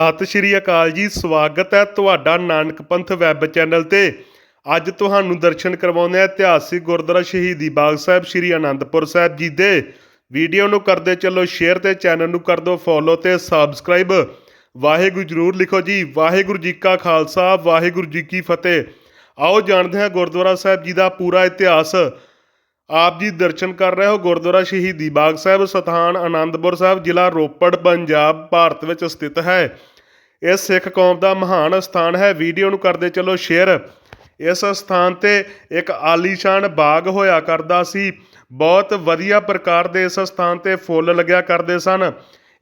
ਸਤਿ ਸ਼੍ਰੀ ਅਕਾਲ ਜੀ, ਸਵਾਗਤ ਹੈ ਤੁਹਾਡਾ ਨਾਨਕ ਪੰਥ ਵੈਬ ਚੈਨਲ ਤੇ। ਅੱਜ ਤੁਹਾਨੂੰ ਦਰਸ਼ਨ ਕਰਵਾਉਂਦੇ ਹਾਂ ਇਤਿਹਾਸਿਕ ਗੁਰਦੁਆਰਾ ਸ਼ਹੀਦੀ ਬਾਗ ਸਾਹਿਬ, ਸ਼੍ਰੀ ਅਨੰਦਪੁਰ ਸਾਹਿਬ ਜੀ ਦੇ। ਵੀਡੀਓ ਨੂੰ ਕਰਦੇ ਚੱਲੋ ਸ਼ੇਅਰ ਤੇ ਚੈਨਲ ਨੂੰ ਕਰ ਦਿਓ ਫੋਲੋ ਤੇ ਸਬਸਕ੍ਰਾਈਬ ਵਾਹਿਗੁਰੂ ਜਰੂਰ ਲਿਖੋ ਜੀ, ਵਾਹਿਗੁਰੂ ਜੀ ਕਾ ਖਾਲਸਾ, ਵਾਹਿਗੁਰੂ ਜੀ ਕੀ ਫਤਿਹ। ਆਓ ਜਾਣਦੇ ਹਾਂ ਗੁਰਦੁਆਰਾ ਸਾਹਿਬ ਜੀ ਦਾ ਪੂਰਾ ਇਤਿਹਾਸ। ਆਪ ਜੀ ਦਰਸ਼ਨ ਕਰ ਰਹੇ ਹੋ ਗੁਰਦੁਆਰਾ ਸ਼ਹੀਦੀ ਬਾਗ ਸਾਹਿਬ, ਸਥਾਨ ਆਨੰਦਪੁਰ ਸਾਹਿਬ, ਜ਼ਿਲ੍ਹਾ ਰੋਪੜ, ਪੰਜਾਬ, ਭਾਰਤ ਵਿੱਚ ਸਥਿਤ ਹੈ। ਇਹ ਸਿੱਖ ਕੌਮ ਦਾ ਮਹਾਨ ਸਥਾਨ ਹੈ। ਵੀਡੀਓ ਨੂੰ ਕਰਦੇ ਚਲੋ ਸ਼ੇਅਰ। ਇਸ ਸਥਾਨ ਤੇ ਇੱਕ ਆਲੀਸ਼ਾਨ ਬਾਗ ਹੋਇਆ ਕਰਦਾ ਸੀ। ਬਹੁਤ ਵਧੀਆ ਪ੍ਰਕਾਰ ਦੇ ਇਸ ਸਥਾਨ ਤੇ ਫੁੱਲ ਲੱਗਿਆ ਕਰਦੇ ਸਨ।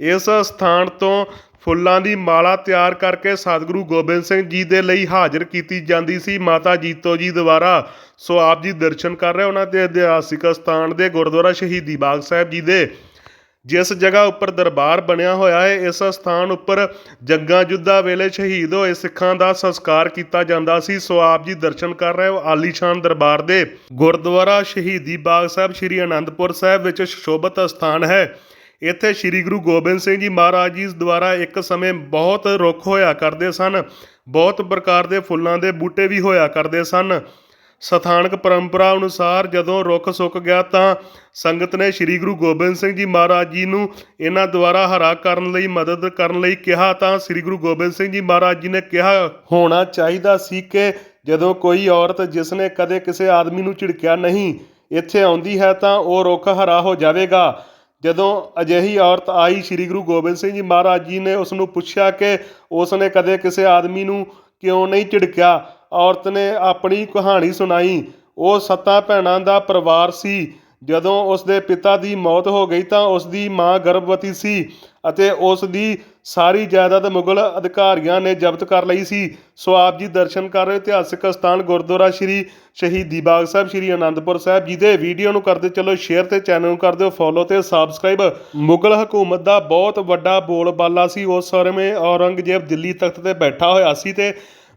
ਇਸ ਸਥਾਨ ਤੋਂ ਫੁੱਲਾਂ ਦੀ ਮਾਲਾ ਤਿਆਰ ਕਰਕੇ ਸਤਿਗੁਰੂ ਗੋਬਿੰਦ ਸਿੰਘ ਜੀ ਦੇ ਲਈ ਹਾਜ਼ਰ ਕੀਤੀ ਜਾਂਦੀ ਸੀ। ਮਾਤਾ ਜੀਤੋ ਜੀ ਦੁਆਰਾ ਸੋ ਆਪ ਜੀ ਦਰਸ਼ਨ ਕਰ ਰਹੇ ਉਹਨਾਂ ਦੇ ਇਤਿਹਾਸਿਕ ਸਥਾਨ ਦੇ ਗੁਰਦੁਆਰਾ ਸ਼ਹੀਦੀ ਬਾਗ ਸਾਹਿਬ ਜੀ ਦੇ। ਜਿਸ ਜਗ੍ਹਾ ਉੱਪਰ ਦਰਬਾਰ ਬਣਿਆ ਹੋਇਆ ਹੈ, ਇਸ ਸਥਾਨ ਉੱਪਰ ਜੰਗਾਂ ਜੁੱਧਾਂ ਵੇਲੇ ਸ਼ਹੀਦ ਹੋਏ ਸਿੱਖਾਂ ਦਾ ਸੰਸਕਾਰ ਕੀਤਾ ਜਾਂਦਾ ਸੀ। ਸੋ ਆਪ ਜੀ ਦਰਸ਼ਨ ਕਰ ਰਹੇ ਹੋ ਆਲੀਸ਼ਾਨ ਦਰਬਾਰ ਦੇ ਗੁਰਦੁਆਰਾ ਸ਼ਹੀਦੀ ਬਾਗ ਸਾਹਿਬ, ਸ੍ਰੀ ਅਨੰਦਪੁਰ ਸਾਹਿਬ ਵਿੱਚ ਸ਼ੋਭਤ ਸਥਾਨ ਹੈ। ਇੱਥੇ ਸ੍ਰੀ ਗੁਰੂ ਗੋਬਿੰਦ ਸਿੰਘ ਜੀ ਮਹਾਰਾਜ ਜੀ ਦੁਆਰਾ ਇੱਕ ਸਮੇਂ ਬਹੁਤ ਰੁੱਖ ਹੋਇਆ ਕਰਦੇ ਸਨ। ਬਹੁਤ ਪ੍ਰਕਾਰ ਦੇ ਫੁੱਲਾਂ ਦੇ ਬੂਟੇ ਵੀ ਹੋਇਆ ਕਰਦੇ ਸਨ। ਸਥਾਨਕ ਪਰੰਪਰਾ ਅਨੁਸਾਰ ਜਦੋਂ ਰੁੱਖ ਸੁੱਕ ਗਿਆ ਤਾਂ ਸੰਗਤ ਨੇ ਸ੍ਰੀ ਗੁਰੂ ਗੋਬਿੰਦ ਸਿੰਘ ਜੀ ਮਹਾਰਾਜ ਜੀ ਨੂੰ ਇਹਨਾਂ ਦੁਆਰਾ ਹਰਾ ਕਰਨ ਲਈ ਮਦਦ ਕਰਨ ਲਈ ਕਿਹਾ ਤਾਂ ਸ੍ਰੀ ਗੁਰੂ ਗੋਬਿੰਦ ਸਿੰਘ ਜੀ ਮਹਾਰਾਜ ਜੀ ਨੇ ਕਿਹਾ, ਹੋਣਾ ਚਾਹੀਦਾ ਸੀ ਕਿ ਜਦੋਂ ਕੋਈ ਔਰਤ ਜਿਸ ਨੇ ਕਦੇ ਕਿਸੇ ਆਦਮੀ ਨੂੰ ਝਿੜਕਿਆ ਨਹੀਂ, ਇੱਥੇ ਆਉਂਦੀ ਹੈ ਤਾਂ ਉਹ ਰੁੱਖ ਹਰਾ ਹੋ ਜਾਵੇਗਾ। ਜਦੋਂ ਅਜਿਹੀ ਔਰਤ ਆਈ, ਸ੍ਰੀ ਗੁਰੂ ਗੋਬਿੰਦ ਸਿੰਘ ਜੀ ਮਹਾਰਾਜ ਜੀ ਨੇ ਉਸ ਨੂੰ ਪੁੱਛਿਆ ਕਿ ਉਸ ਨੇ ਕਦੇ ਕਿਸੇ ਆਦਮੀ ਨੂੰ ਕਿਉਂ ਨਹੀਂ ਝਿੜਕਿਆ? ਔਰਤ ਨੇ ਆਪਣੀ ਕਹਾਣੀ ਸੁਣਾਈ। ਉਹ ਸੱਤਾਂ ਭੈਣਾਂ ਦਾ ਪਰਿਵਾਰ ਸੀ। ਜਦੋਂ ਉਸ ਦੇ ਪਿਤਾ ਦੀ ਮੌਤ ਹੋ ਗਈ ਤਾਂ ਉਸ ਦੀ ਮਾਂ ਗਰਭਵਤੀ ਸੀ ਅਤੇ ਉਸ ਦੀ ਸਾਰੀ ਜਾਇਦਾਦ ਮੁਗਲ ਅਧਿਕਾਰੀਆਂ ਨੇ ਜ਼ਬਤ ਕਰ ਲਈ ਸੀ। ਸੋ ਆਪ ਜੀ ਦਰਸ਼ਨ ਕਰ ਰਹੇ ਇਤਿਹਾਸਿਕ ਸਥਾਨ ਗੁਰਦੁਆਰਾ ਸ਼੍ਰੀ ਸ਼ਹੀਦੀ ਬਾਗ ਸਾਹਿਬ, ਸ਼੍ਰੀ ਅਨੰਦਪੁਰ ਸਾਹਿਬ ਜੀ ਦੇ। ਵੀਡੀਓ ਨੂੰ ਕਰਦੇ ਚਲੋ ਸ਼ੇਅਰ ਤੇ ਚੈਨਲ ਨੂੰ ਕਰ ਦਿਓ ਫੋਲੋ ਤੇ ਸਬਸਕ੍ਰਾਈਬ ਮੁਗਲ ਹਕੂਮਤ ਦਾ ਬਹੁਤ ਵੱਡਾ ਬੋਲਬਾਲਾ ਸੀ। ਉਸ ਸਮੇਂ ਔਰੰਗਜ਼ੇਬ ਦਿੱਲੀ ਤਖਤ ਤੇ ਬੈਠਾ ਹੋਇਆ ਸੀ ਤੇ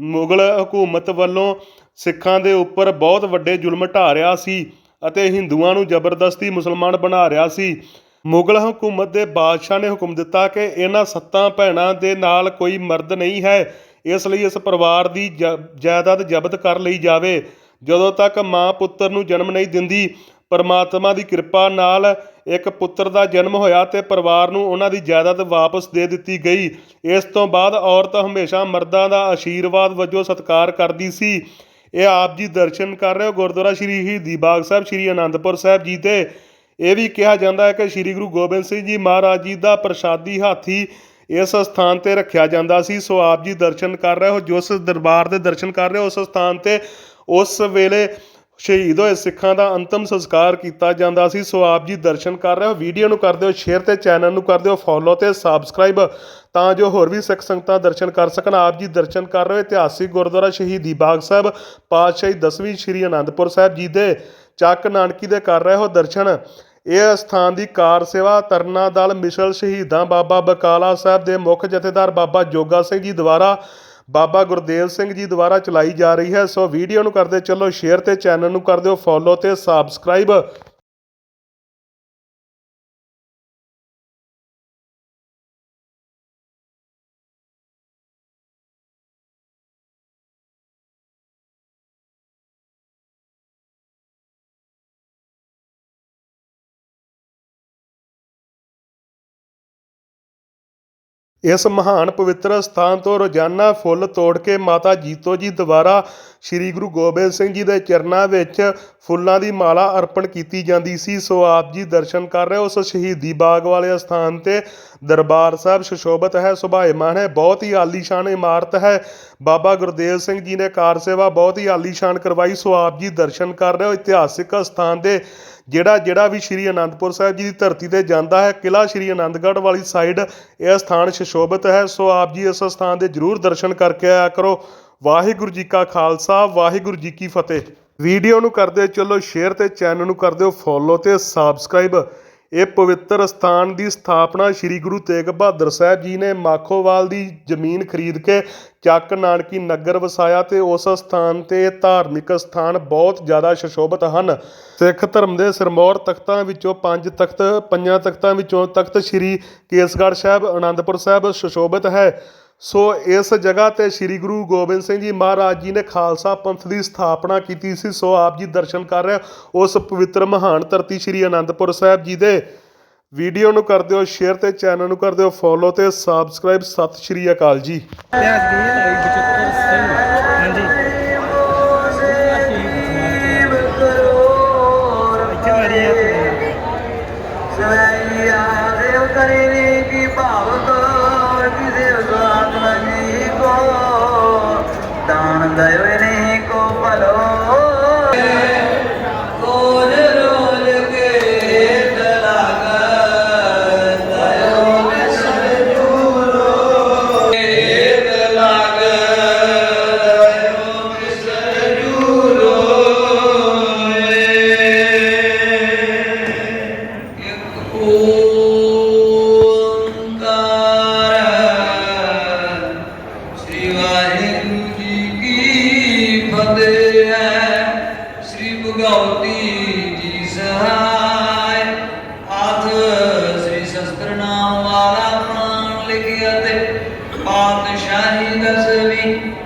ਮੁਗਲ ਹਕੂਮਤ ਵੱਲੋਂ ਸਿੱਖਾਂ ਦੇ ਉੱਪਰ ਬਹੁਤ ਵੱਡੇ ਜ਼ੁਲਮ ਢਾ ਰਿਹਾ ਸੀ ਅਤੇ ਹਿੰਦੂਆਂ ਨੂੰ ਜ਼ਬਰਦਸਤੀ ਮੁਸਲਮਾਨ ਬਣਾ ਰਿਹਾ ਸੀ। ਮੁਗਲ ਹਕੂਮਤ ਦੇ ਬਾਦਸ਼ਾਹ ਨੇ ਹੁਕਮ ਦਿੱਤਾ ਕਿ ਇਹਨਾਂ ਸੱਤਾਂ ਭੈਣਾਂ ਦੇ ਨਾਲ ਕੋਈ ਮਰਦ ਨਹੀਂ ਹੈ। ਇਸ ਲਈ ਇਸ ਪਰਿਵਾਰ ਦੀ ਜ- ਜਾਇਦਾਦ ਜ਼ਬਤ ਕਰ ਲਈ ਜਾਵੇ। ਜਦੋਂ ਤੱਕ ਮਾਂ ਪੁੱਤਰ ਨੂੰ ਜਨਮ ਨਹੀਂ ਦਿੰਦੀ, ਪਰਮਾਤਮਾ ਦੀ ਕਿਰਪਾ ਨਾਲ ਇੱਕ ਪੁੱਤਰ ਦਾ ਜਨਮ ਹੋਇਆ ਤੇ ਪਰਿਵਾਰ ਨੂੰ ਉਹਨਾਂ ਦੀ ਜਾਇਦਾਦ ਵਾਪਸ ਦੇ ਦਿੱਤੀ ਗਈ। ਇਸ ਤੋਂ ਬਾਅਦ ਔਰਤ ਹਮੇਸ਼ਾ ਮਰਦਾਂ ਦਾ ਆਸ਼ੀਰਵਾਦ ਵਜੋਂ ਸਤਿਕਾਰ ਕਰਦੀ ਸੀ। ਇਹ ਆਪ ਜੀ ਦਰਸ਼ਨ ਕਰ ਰਹੇ ਹੋ ਗੁਰਦੁਆਰਾ ਸ਼੍ਰੀ ਸ਼ਹੀਦੀ ਬਾਗ ਸਾਹਿਬ, ਸ਼੍ਰੀ ਅਨੰਦਪੁਰ ਸਾਹਿਬ ਜੀ ਤੇ ਇਹ ਵੀ ਕਿਹਾ ਜਾਂਦਾ ਹੈ ਕਿ ਸ਼੍ਰੀ ਗੁਰੂ ਗੋਬਿੰਦ ਸਿੰਘ ਜੀ ਮਹਾਰਾਜ ਜੀ ਦਾ ਪ੍ਰਸ਼ਾਦੀ ਹਾਥੀ ਇਸ ਸਥਾਨ ਤੇ ਰੱਖਿਆ ਜਾਂਦਾ ਸੀ। ਸੋ ਆਪ ਜੀ ਦਰਸ਼ਨ ਕਰ ਰਹੇ ਹੋ ਜਿਸ ਦਰਬਾਰ ਦੇ ਦਰਸ਼ਨ ਕਰ ਰਹੇ ਹੋ ਉਸ ਸਥਾਨ ਤੇ, ਉਸ ਵੇਲੇ ਸ਼ਹੀਦ ਹੋਏ ਸਿੱਖਾਂ ਦਾ ਅੰਤਮ ਸੰਸਕਾਰ ਕੀਤਾ ਜਾਂਦਾ ਸੀ। ਸੋ ਆਪ ਜੀ ਦਰਸ਼ਨ ਕਰ ਰਹੇ ਹੋ, ਵੀਡੀਓ ਨੂੰ ਕਰ ਦਿਓ, ਸ਼ੇਅਰ ਤੇ ਚੈਨਲ ਨੂੰ ਕਰ ਦਿਓ ਫੋਲੋ ਤੇ ਸਬਸਕ੍ਰਾਈਬ ਤਾਂ ਜੋ ਹੋਰ ਵੀ ਸਿੱਖ ਸੰਗਤਾਂ ਦਰਸ਼ਨ ਕਰ ਸਕਣ। ਆਪ ਜੀ ਦਰਸ਼ਨ ਕਰ ਰਹੇ ਹੋ, ਇਤਿਹਾਸਿਕ ਗੁਰਦੁਆਰਾ ਸ਼ਹੀਦੀ ਬਾਗ ਸਾਹਿਬ, ਪਾਤਸ਼ਾਹੀ 10ਵੀਂ ਸ਼੍ਰੀ ਅਨੰਦਪੁਰ ਸਾਹਿਬ ਜੀ ਦੇ ਚੱਕ ਨਾਨਕੀ ਦੇ ਕਰ ਰਹੇ ਹੋ ਦਰਸ਼ਨ। ਇਹ ਸਥਾਨ ਦੀ ਕਾਰ ਸੇਵਾ ਤਰਨਾ ਦਲ ਮਿਸ਼ਲ ਸ਼ਹੀਦਾਂ ਬਾਬਾ ਬਕਾਲਾ ਸਾਹਿਬ ਦੇ ਮੁੱਖ ਜਥੇਦਾਰ ਬਾਬਾ ਜੋਗਾ ਸਿੰਘ ਜੀ ਦੁਆਰਾ ਬਾਬਾ ਗੁਰਦੇਵ ਸਿੰਘ ਜੀ ਦੁਆਰਾ ਚਲਾਈ ਜਾ ਰਹੀ ਹੈ। ਸੋ ਵੀਡੀਓ ਨੂੰ ਕਰਦੇ ਚੱਲੋ, ਸ਼ੇਅਰ ਤੇ ਚੈਨਲ ਨੂੰ ਕਰ ਦਿਓ ਫੋਲੋ ਤੇ ਸਬਸਕ੍ਰਾਈਬ ਇਸ ਮਹਾਨ ਪਵਿੱਤਰ ਸਥਾਨ ਤੋਂ ਰੋਜ਼ਾਨਾ ਫੁੱਲ ਤੋੜ ਕੇ ਮਾਤਾ ਜੀਤੋ ਜੀ ਦੁਆਰਾ ਸ੍ਰੀ ਗੁਰੂ ਗੋਬਿੰਦ ਸਿੰਘ ਜੀ ਦੇ ਚਰਨਾਂ ਵਿੱਚ ਫੁੱਲਾਂ ਦੀ ਮਾਲਾ ਅਰਪਣ ਕੀਤੀ ਜਾਂਦੀ ਸੀ। ਸੋ ਆਪ ਜੀ ਦਰਸ਼ਨ ਕਰ ਰਹੇ ਉਸ ਸ਼ਹੀਦੀ ਬਾਗ ਵਾਲੇ ਸਥਾਨ ਤੇ। ਦਰਬਾਰ ਸਾਹਿਬ ਸੁਸ਼ੋਭਿਤ ਹੈ ਸੁਭਾਏਮਾਨ ਹੈ, ਬਹੁਤ ਹੀ ਆਲੀਸ਼ਾਨ ਇਮਾਰਤ ਹੈ। ਬਾਬਾ ਗੁਰਦੇਵ ਸਿੰਘ ਜੀ ਨੇ ਕਾਰ ਸੇਵਾ ਬਹੁਤ ਹੀ ਆਲੀਸ਼ਾਨ ਕਰਵਾਈ, ਸੋ ਆਪ ਜੀ ਦਰਸ਼ਨ ਕਰ ਰਹੇ ਹੋ ਇਤਿਹਾਸਿਕ ਸਥਾਨ ਦੇ, ਜਿਹੜਾ ਜਿਹੜਾ ਵੀ ਸ਼੍ਰੀ ਅਨੰਦਪੁਰ ਸਾਹਿਬ ਜੀ ਦੀ ਧਰਤੀ ਤੇ ਜਾਂਦਾ ਹੈ ਕਿਲਾ ਸ਼੍ਰੀ ਅਨੰਦਗੜ੍ਹ ਵਾਲੀ ਸਾਈਡ, ਇਹ ਸਥਾਨ ਸੁਸ਼ੋਭਿਤ ਹੈ। ਸੋ ਆਪ ਜੀ ਇਸ ਸਥਾਨ ਦੇ ਜਰੂਰ ਦਰਸ਼ਨ ਕਰਕੇ ਆਇਆ ਕਰੋ। ਵਾਹਿਗੁਰੂ ਜੀ ਕਾ ਖਾਲਸਾ, ਵਾਹਿਗੁਰੂ ਜੀ ਕੀ ਫਤਿਹ। ਵੀਡੀਓ ਨੂੰ ਕਰਦੇ ਚਲੋ ਸ਼ੇਅਰ ਤੇ ਚੈਨਲ ਨੂੰ ਕਰ ਦਿਓ ਫੋਲੋ ਤੇ ਸਬਸਕ੍ਰਾਈਬ। ਇਹ ਪਵਿੱਤਰ ਸਥਾਨ ਦੀ ਸਥਾਪਨਾ ਸ੍ਰੀ ਗੁਰੂ ਤੇਗ ਬਹਾਦਰ ਸਾਹਿਬ ਜੀ ਨੇ ਮਾਖੋਵਾਲ ਦੀ ਜ਼ਮੀਨ ਖਰੀਦ ਕੇ ਚੱਕ ਨਾਨਕੀ ਨਗਰ ਵਸਾਇਆ ਤੇ ਉਸ ਸਥਾਨ ਤੇ ਇਹ ਧਾਰਮਿਕ ਸਥਾਨ ਬਹੁਤ ਜ਼ਿਆਦਾ ਸ਼ਸ਼ੋਭਤ ਹਨ। ਸਿੱਖ ਧਰਮ ਦੇ ਸਿਰਮੌਰ ਤਖਤਾਂ ਵਿੱਚੋਂ ਪੰਜ ਤਖਤ, ਪੰਜਾਂ ਤਖਤਾਂ ਵਿੱਚੋਂ ਤਖਤ ਸ੍ਰੀ ਕੇਸਗੜ੍ਹ ਸਾਹਿਬ ਆਨੰਦਪੁਰ ਸਾਹਿਬ ਸ਼ਸ਼ੋਭਿਤ ਹੈ। ਸੋ ਇਸ ਜਗ੍ਹਾ ਤੇ ਸ੍ਰੀ ਗੁਰੂ ਗੋਬਿੰਦ ਸਿੰਘ ਜੀ ਮਹਾਰਾਜ ਜੀ ਨੇ ਖਾਲਸਾ ਪੰਥ ਦੀ ਸਥਾਪਨਾ ਕੀਤੀ ਸੀ। ਸੋ ਆਪ ਜੀ ਦਰਸ਼ਨ ਕਰ ਰਹੇ ਹੋ ਉਸ ਪਵਿੱਤਰ ਮਹਾਨ ਧਰਤੀ ਸ੍ਰੀ ਅਨੰਦਪੁਰ ਸਾਹਿਬ ਜੀ ਦੇ। ਵੀਡੀਓ ਨੂੰ ਕਰ ਦਿਓ, ਸ਼ੇਅਰ ਤੇ ਚੈਨਲ ਨੂੰ ਕਰ ਦਿਓ ਫੋਲੋ ਤੇ ਸਬਸਕ੍ਰਾਈਬ ਸਤਿ ਸ਼੍ਰੀ ਅਕਾਲ ਜੀ। वाला प्राण लिखियत पातशाही दसवीं